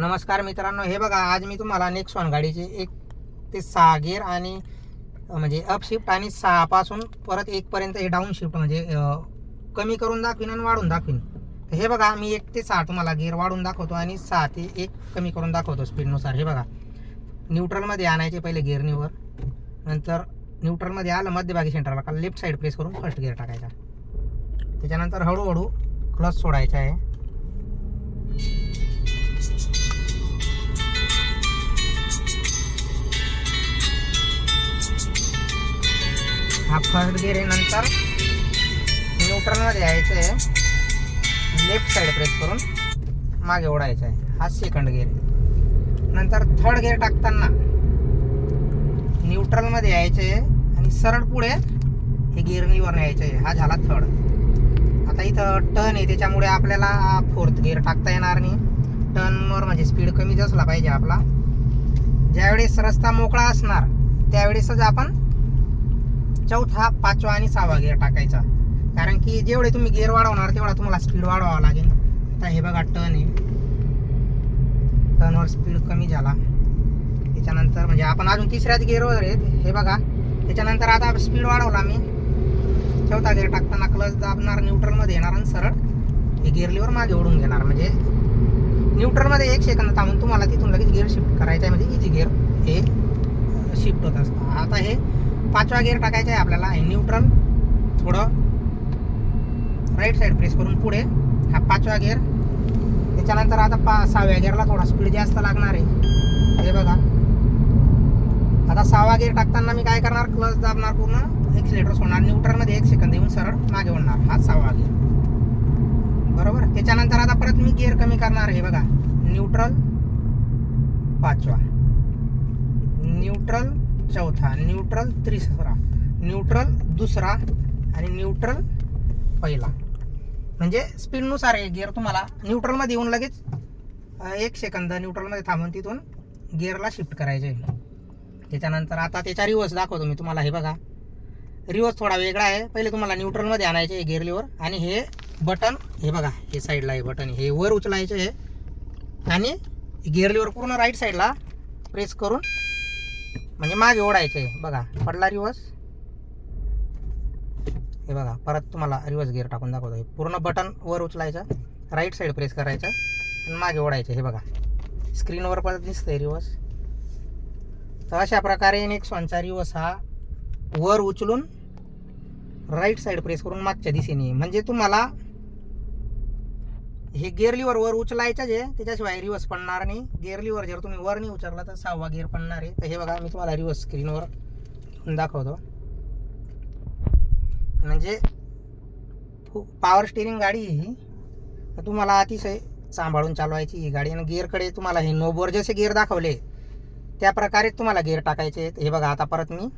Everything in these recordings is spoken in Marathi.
नमस्कार मित्रांनो हे बघा आज मी तुम्हाला नेक्सॉन गाडीचे एक ते सहा गिअर आणि म्हणजे अपशिफ्ट आणि सहापासून परत एकपर्यंत हे डाऊन शिफ्ट म्हणजे कमी करून दाखवीन आणि वाढून दाखवीन. हे बघा मी एक ते सहा तुम्हाला गिअर वाढून दाखवतो आणि सहा ते एक कमी करून दाखवतो स्पीडनुसार हे बघा न्यूट्रलमध्ये आणायचे पहिले गिअरनीवर नंतर न्यूट्रलमध्ये आलं मध्यभागी सेंटरला का लेफ्ट साईड प्रेस करून फर्स्ट गिअर टाकायचा. त्याच्यानंतर हळूहळू क्लच सोडायचा आहे. हा फर्स्ट गिअर आहे नंतर न्यूट्रलमध्ये यायचं आहे लेफ्ट साईड प्रेस करून मागे ओढायचं आहे हा सेकंड गिअर आहे. नंतर थर्ड गिअर टाकताना न्यूट्रलमध्ये यायचं आहे आणि सरळ पुढे हे गिअरनीवर यायचं आहे हा झाला थर्ड आता इथं टर्न आहे. त्याच्यामुळे आपल्याला फोर्थ गिअर टाकता येणार नाही. टर्नवर म्हणजे स्पीड कमी असला पाहिजे आपला. ज्यावेळेस रस्ता मोकळा असणार त्यावेळेसच आपण चौथा पाचवा आणि सहावा गिअर टाकायचा. कारण की जेवढे तुम्ही गिअर वाढवणार तेवढा तुम्हाला स्पीड वाढवावा लागेल. आता हे बघा टर्न आहे. टर्नवर स्पीड कमी झाला. त्याच्यानंतर म्हणजे आपण अजून तिसऱ्याच गिअरवर आहेत. हे बघा त्याच्यानंतर आता स्पीड वाढवला मी. चौथा गिअर टाकताना क्लच दाबणार न्यूट्रलमध्ये येणार आणि सरळ हे गिअर मागे ओढून घेणार. म्हणजे न्यूट्रलमध्ये एक सेकंद थांबून तुम्हाला तिथून लगेच गिअर शिफ्ट करायचा आहे म्हणजे इजी गिअर हे शिफ्ट होत असतं. आता हे पाचवा गिअर टाकायचा आहे आपल्याला. न्यूट्रल थोडं राईट साईड प्रेस करून पुढे. हा पाचवा गिअर त्याच्यानंतर आता पा सहाव्या गिअरला थोडा स्पीड जास्त लागणार आहे. हे बघा. आता सहावा गिअर टाकताना मी काय करणार? क्लच दाबणार पूर्ण. एक्सिलेटर सोडणार. न्यूट्रलमध्ये एक सेकंद येऊन सरळ मागे ओढणार हा सहावा गिअर बरोबर? त्याच्यानंतर आता परत मी गिअर कमी करणार आहे. बघा. न्यूट्रल पाचवा. न्यूट्रल चौथा न्यूट्रल तिसरा. न्यूट्रल दुसरा आणि न्यूट्रल पहिला. म्हणजे स्पीडनुसार आहे गिअर तुम्हाला न्यूट्रलमध्ये येऊन लगेच एक सेकंद न्यूट्रलमध्ये थांबून तिथून गिअरला शिफ्ट करायचे त्याच्यानंतर आता त्याचा रिवर्स दाखवतो मी तुम्हाला हे बघा. रिवर्स थोडा वेगळा आहे. पहिले तुम्हाला न्यूट्रलमध्ये आणायचे आहे गिअरलीवर आणि हे बटन हे बघा हे साईडला आहे बटन हे वर उचलायचे आहे. आणि गिअरलीवर पूर्ण राईट साईडला प्रेस करून म्हणजे मागे ओढायचे आहे. बघा पडला रिवर्स हे बघा परत तुम्हाला रिवर्स गिअर टाकून दाखवतो. पूर्ण बटन वर उचलायचं राईट साईड प्रेस करायचं आणि मागे ओढायचं. हे बघा स्क्रीनवर परत दिसतंय रिवर्स तर अशा प्रकारे नेक्सॉनचा रिवर्स हा वर उचलून राईट साईड प्रेस करून मागच्या दिशेने. म्हणजे तुम्हाला हे गेअरलीवर वर उचलायचं जे त्याच्याशिवाय रिवर्स पडणार नाही. गेअरलीवर जर तुम्ही वर नाही उचलला तर सहावा गिअर पडणार आहे. तर हे बघा मी तुम्हाला रिवर्स स्क्रीनवर घेऊन दाखवतो. म्हणजे पॉवर स्टिअरिंग गाडी आहे ही तुम्हाला अतिशय सांभाळून चालवायची ही गाडी. आणि गिअरकडे तुम्हाला हे नोबोर जसे गिअर दाखवले त्या प्रकारे तुम्हाला गिअर टाकायचे आहेत. हे बघा आता परत मी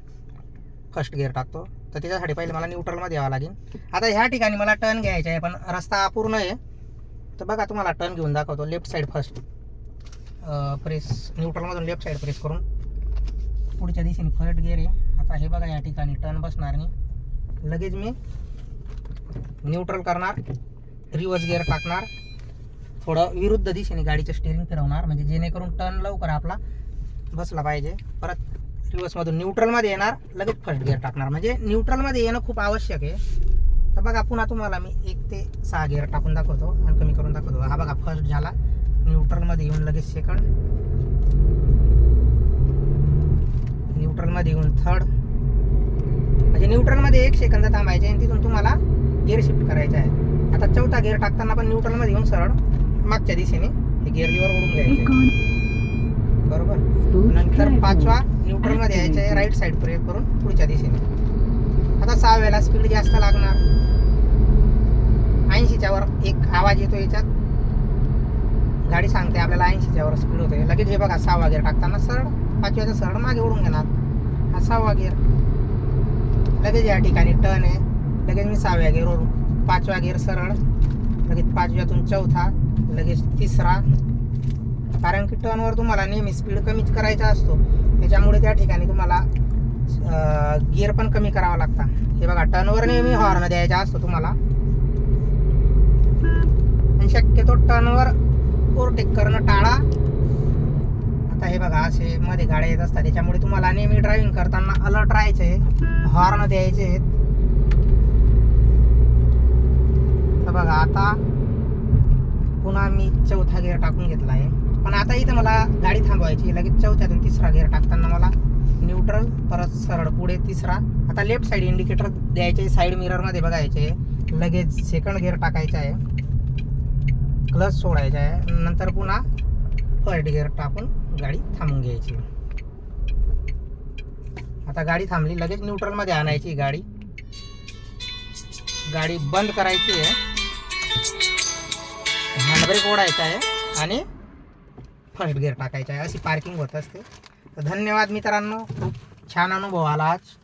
फर्स्ट गिअर टाकतो. तर त्याच्यासाठी पहिले मला न्यूट्रलमध्ये यावं लागेल. आता ह्या ठिकाणी मला टर्न घ्यायचा आहे पण रस्ता अपूर्ण आहे. तर बघा तुम्हाला टर्न घेऊन दाखवतो. लेफ्ट साईड फर्स्ट प्रेस न्यूट्रलमधून लेफ्ट साईड प्रेस करून. पुढच्या दिशेने फर्स्ट गिअर आहे. आता हे बघा या ठिकाणी टर्न बसणार नाही. लगेच मी न्यूट्रल करणार. रिवर्स गिअर टाकणार. थोडं विरुद्ध दिशेने गाडीचं स्टेअरिंग फिरवणार. म्हणजे जेणेकरून टर्न लवकर आपला बसला पाहिजे. परत रिवर्समधून न्यूट्रलमध्ये येणार. लगेच फर्स्ट गिअर टाकणार. म्हणजे न्यूट्रलमध्ये येणं खूप आवश्यक आहे. तर बघा पुन्हा तुम्हाला मी एक ते सहा गिअर टाकून दाखवतो आणि कमी करून दाखवतो. हा बघा फर्स्ट झाला. न्यूट्रलमध्ये येऊन लगेच सेकंड न्यूट्रलमध्ये येऊन थर्ड म्हणजे न्यूट्रलमध्ये एक सेकंद थांबायचे आणि तिथून तुम्हाला गिअर शिफ्ट करायचा आहे आता चौथा गिअर टाकताना पण न्यूट्रलमध्ये येऊन सरळ मागच्या दिशेने हे गिअर लिव्हर ओढून घ्यायचे बरोबर? नंतर पाचवा न्यूट्रलमध्ये यायचं आहे राईट साईड प्रेस करून पुढच्या दिशेने. आता सहाव्याला स्पीड जास्त लागणार. याच्यावर एक आवाज येतो याच्यात. गाडी सांगते आपल्याला ऐंशीच्या वर स्पीड होते. लगेच हे बघा सहावा गिअर टाकताना सरळ पाचव्याचा सरळ मागे ओढून घेणार. हा सहावा गिअर लगेच या ठिकाणी टर्न आहे. लगेच मी सहाव्या गिअरवरून पाचवा गिअर सरळ. लगेच पाचव्यातून चौथा लगेच तिसरा. कारण की टर्नवर तुम्हाला नेहमी स्पीड कमीच करायचा असतो. त्याच्यामुळे त्या ठिकाणी तुम्हाला गिअर पण कमी करावा लागता. हे बघा टर्नवर नेहमी हॉर्न द्यायचा असतो तुम्हाला. आणि शक्यतो टर्नवर ओव्हरटेक करणं टाळा. आता हे बघा असे मध्ये गाड्या येत असतात त्याच्यामुळे तुम्हाला नेहमी ड्रायव्हिंग करताना अलर्ट राहायचे हॉर्न द्यायचे तर बघा आता पुन्हा मी चौथा गिअर टाकून घेतला आहे. पण आता इथं मला गाडी थांबवायची लगेच चौथ्यातून तिसरा गिअर टाकताना मला न्यूट्रल परत सरळ पुढे तिसरा. आता लेफ्ट साईड इंडिकेटर द्यायचे साईड मिररमध्ये बघायचे. लगेच सेकंड गिअर टाकायचा आहे. क्लच सोडायचा आहे. नंतर पुन्हा फर्स्ट गिअर टाकून गाडी थांबून घ्यायची. आता गाडी थांबली. लगेच न्यूट्रलमध्ये आणायची गाडी. गाडी बंद करायची आहे. हँडब्रेक ओढायचा आहे आणि फर्स्ट गिअर टाकायचा आहे. अशी पार्किंग होत असते. तर धन्यवाद मित्रांनो. खूप छान अनुभव आला आज.